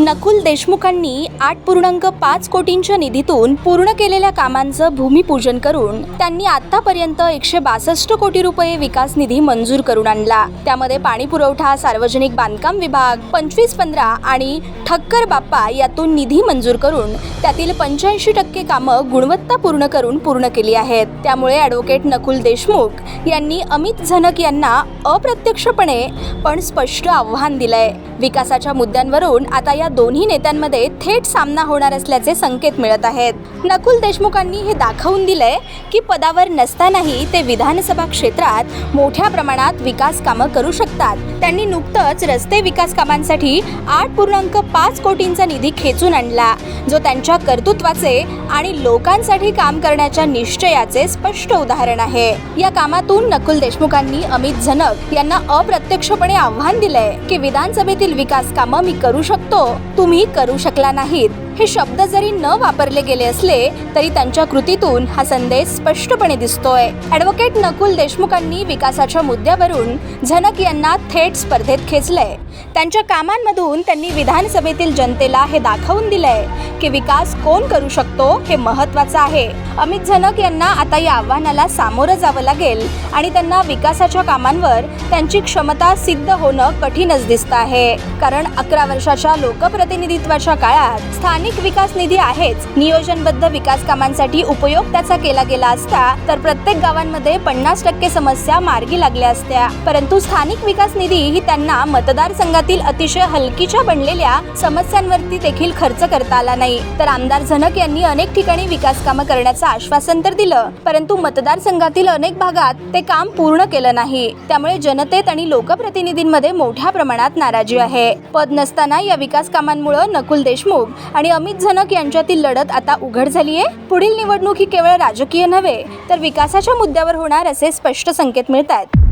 नकुल देशमुखांनी आठ पूर्णांक पाच कोटींच्या निधीतून पूर्ण केलेल्या कामांचं भूमिपूजन करून त्यांनी आतापर्यंत एकशे बासष्ट कोटी रुपये विकास निधी मंजूर करून आणला. त्यामध्ये पाणी पुरवठा सार्वजनिक बांधकाम विभाग पंचवीस पंधरा आणि ठक्कर बाप्पा यातून निधी मंजूर करून त्यातील पंच्याऐंशी टक्के कामं गुणवत्ता पूर्ण करून पूर्ण केली आहेत. त्यामुळे ॲडव्होकेट नकुल देशमुख यांनी अमित झनक यांना अप्रत्यक्षपणे पण स्पष्ट आव्हान दिलंय. विकासाच्या मुद्द्यांवरून आता या दोन्ही नेत्यांमध्ये थेट सामना होणार असल्याचे संकेत मिळत आहेत. नकुल देशमुखांनी हे दाखवून दिलंय की पदावर नसतानाही ते विधानसभा क्षेत्रात मोठ्या प्रमाणात विकास कामं करू शकतात. त्यांनी नुकतंच रस्ते विकास कामांसाठी आठ पूर्णांक पाच कोटींचा निधी खेचून आणला जो त्यांच्या कर्तृत्वाचे आणि लोकांसाठी काम करण्याच्या निश्चयाचे स्पष्ट उदाहरण आहे. या कामातून नकुल देशमुखांनी अमित झनक यांना अप्रत्यक्षपणे आव्हान दिलंय की विधानसभेतील विकास कामं मी करू शकतो तुम्ही करू शकला नाहीत. हे शब्द जरी न वापरले गेले असले तरी त्यांच्या कृतीतून हा संदेश स्पष्टपणे दिसतोय. ॲडव्होकेट नकुल देशमुखांनी विकासाच्या मुद्द्यावरून झनक यांना थेट स्पर्धेत खेचलंय. त्यांच्या कामांमधून त्यांनी विधानसभेतील जनतेला हे दाखवून दिलंय की विकास कोण करू शकतो हे महत्वाचं आहे. अमित झनक यांना आता या आव्हानाला सामोरं जावं लागेल आणि त्यांना विकासाच्या कामांवर त्यांची क्षमता सिद्ध होणं कठीणच दिसतं आहे. कारण अकरा वर्षाच्या लोकप्रतिनिधित्वाच्या काळात स्थानिक स्थानिक विकास निधी आहेच. नियोजनबद्ध विकास कामांसाठी उपयोग त्याचा केला गेला असता तर प्रत्येक गावांमध्ये पन्नास टक्के समस्या मार्गी लागल्या असत्या. परंतु स्थानिक विकास निधी ही त्यांना मतदारसंघातील अतिशय हलकीच्या बनलेल्या समस्यांवरती देखील खर्च करता आला नाही. तर आमदार झनक यांनी अनेक ठिकाणी विकास कामं करण्याचं आश्वासन तर दिलं परंतु मतदारसंघातील अनेक भागात ते काम पूर्ण केलं नाही. त्यामुळे जनतेत आणि लोकप्रतिनिधींमध्ये मोठ्या प्रमाणात नाराजी आहे. पद नसताना या विकास कामांमुळे नकुल देशमुख आणि अमित झनक यांच्यातील लढत आता उघड झाली आहे पुढील निवडणूक ही केवळ राजकीय नव्हे तर विकासाच्या मुद्द्यावर होणार असे स्पष्ट संकेत मिळत आहेत